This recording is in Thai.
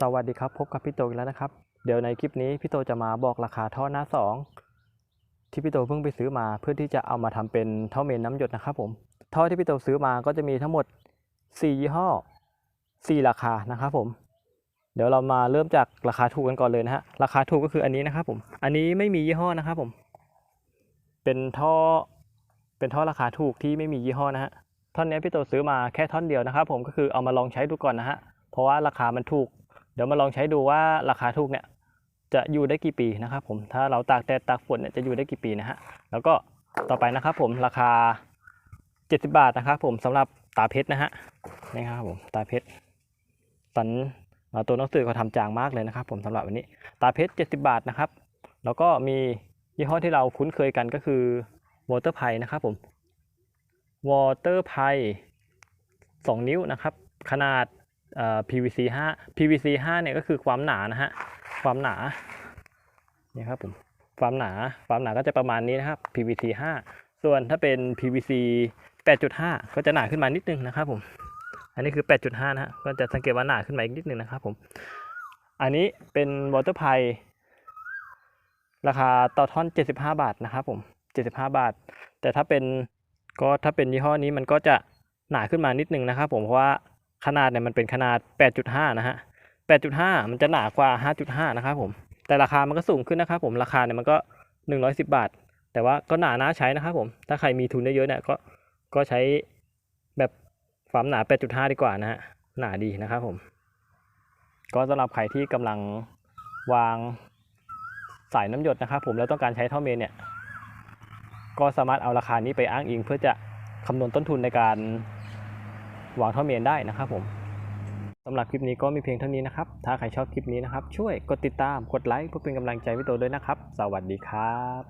สวัสดีครับ พบกับพี่โตอีกแล้วนะครับ เดี๋ยวในคลิปนี้พี่โตจะมาบอกราคาท่อหน้าสองที่พี่โตเพิ่งไปซื้อมาเพื่อที่จะเอามาทำเป็นท่อเมนน้ำหยดนะครับผมท่อที่พี่โตซื้อมาก็จะมีทั้งหมด 4 ยี่ห้อ 4 ราคานะครับผม เดี๋ยวเรามาเริ่มจากราคาถูกกันก่อนเลยนะฮะราคาถูกก็คืออันนี้นะครับผม อันนี้ไม่มียี่ห้อนะครับผม เป็นท่อเป็นท่อราคาถูกที่ไม่มียี่ห้อนะฮะท่อนนี้พี่โตซื้อมาแค่ท่อนเดียวนะครับ ผมก็คือเอามาลองใช้ดูก่อนนะฮะเพราะว่าราคามันถูก เดี๋ยวมาลองใช้ดูว่าราคาถูกเนี่ยจะอยู่ได้กี่ปีนะครับผมถ้าเราตากแดดตากฝนเนี่ยจะอยู่ได้กี่ปีนะฮะแล้วก็ต่อไปนะครับผมราคา 70 บาทนะครับผมสำหรับตาเพชรนะฮะนี่ครับผมตาเพชรสันตัวหนังสือเขาทำจางมากเลยนะครับ ผมสำหรับวันนี้ ตาเพชร 70 บาทนะครับ แล้วก็มียี่ห้อที่เราคุ้นเคยกันก็คือวอเตอร์ไพนะครับผมวอเตอร์ไพ2นิ้วนะครับ ขนาด PVC 5 PVC 5เนี่ยก็คือความหนานะฮะความหนาเนี่ยครับผมความหนาความหนาก็จะประมาณนี้นะครับ PVC 5 ส่วนถ้าเป็น PVC 8.5 ก็จะหนาขึ้นมานิดนึงนะครับผมอันนี้คือ 8.5 นะฮะก็จะสังเกตว่าหนาขึ้นมาอีกนิดนึงนะครับผมอันนี้เป็น Water p i ราคาต่อท่อน 75 บาทนะครับผม 75 บาท แต่ถ้าเป็นก็ถ้าเป็นยี่ห้อนี้มันก็จะหนาขึ้นมานิดนึงนะครับผมเพราะว่า ขนาดเนี่ยมันเป็นขนาด 8.5 นะฮะ 8.5 มันจะหนากว่า 5.5 นะครับผม แต่ราคามันก็สูงขึ้นนะครับผม ราคาเนี่ยมันก็ 110 บาท แต่ว่าก็หนาน่าใช้นะครับผม ถ้าใครมีทุนเยอะๆเนี่ยก็ ก็ใช้แบบความหนา 8.5 ดีกว่านะฮะ หนาดีนะครับผม ก็สำหรับใครที่กำลังวางสายน้ำหยดนะครับผม แล้วต้องการใช้ท่อเมนเนี่ย ก็สามารถเอาราคานี้ไปอ้างอิงเพื่อจะคำนวณต้นทุนในการ วางท่อเมนได้นะครับผมสำหรับคลิปนี้ก็มีเพียงเท่านี้นะครับ ถ้าใครชอบคลิปนี้นะครับ ช่วยกดติดตาม กดไลค์เพื่อเป็นกำลังใจพี่โตด้วยนะครับ สวัสดีครับ